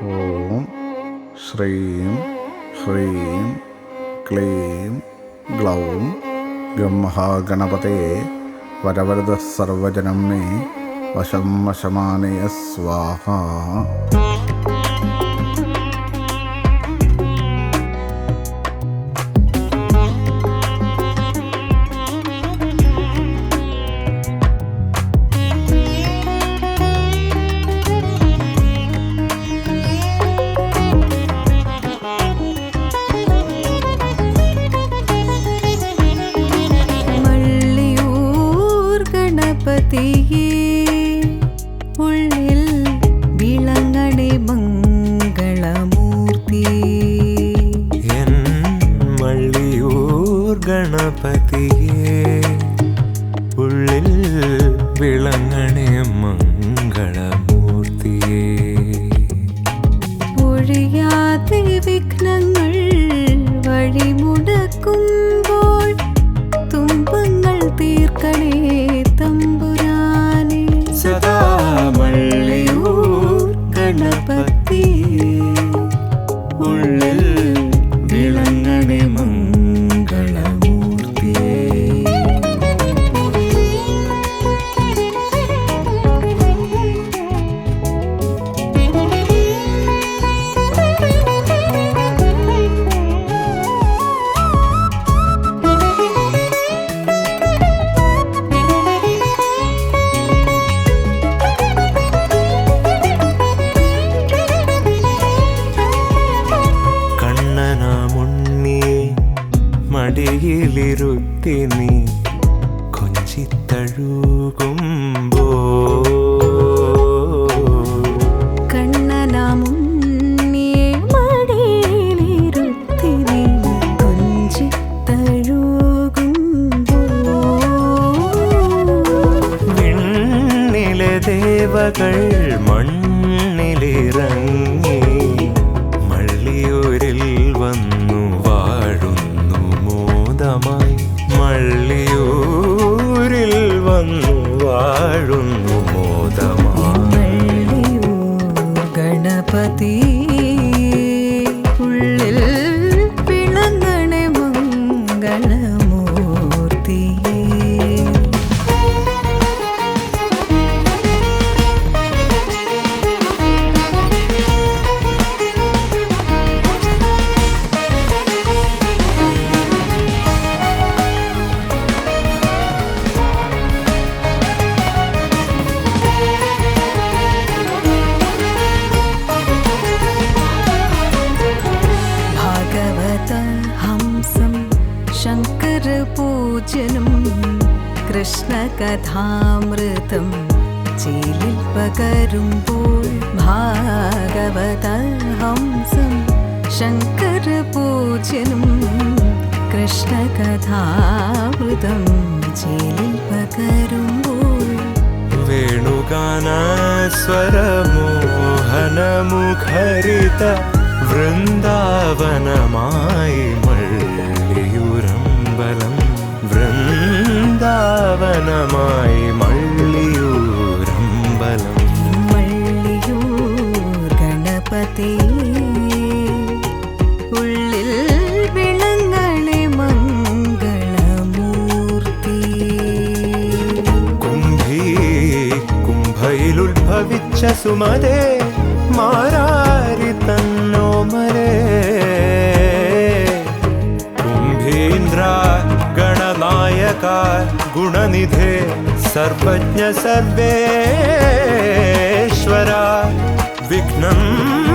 ഓം ശ്രീം ഹ്രീം ക്ലീം ഗ്ലൗം gum മഹാഗണപതേ വരവരദ സർവജനം may വശം വശമാനയ സ്വാഹ. മംഗളമൂർത്തി എൻ മള്ളിയൂർ ഗണപതിയെ ഉള്ളിൽ വിളങ്ങണേ മംഗളമൂർത്തിയെ. ഒഴിയാതെ വിഘ്നങ്ങൾ വഴിമുടക്കുമ്പോൾ തുമ്പങ്ങൾ തീർക്കണേ മടിയിലിരുത്തി നീ കൊഞ്ചിത്തഴുകുമ്പോ. ദേവകൾ മണ്ണിലിറങ്ങി mamãe. जनं कृष्णकथामृतं चिल्पकरुं भोय भगवत हंसं शङ्करपूजनं कृष्णकथामृतं चिल्पकरं भोय वेणुकाना വൃന്ദാവനമായി മള്ളിയൂരമ്പലം. മള്ളിയൂർ ഗണപതി ഉള്ളിൽ വിളങ്ങണേ മംഗളമൂർത്തി. കുംഭീ കുംഭയിലുത്ഭവിച്ച സുമതേ മാരാരി തന്നോമരേ. കുംഭീന്ദ്ര गुणनिधे सर्वज्ञ सर्वेश्वरा विघ्नम्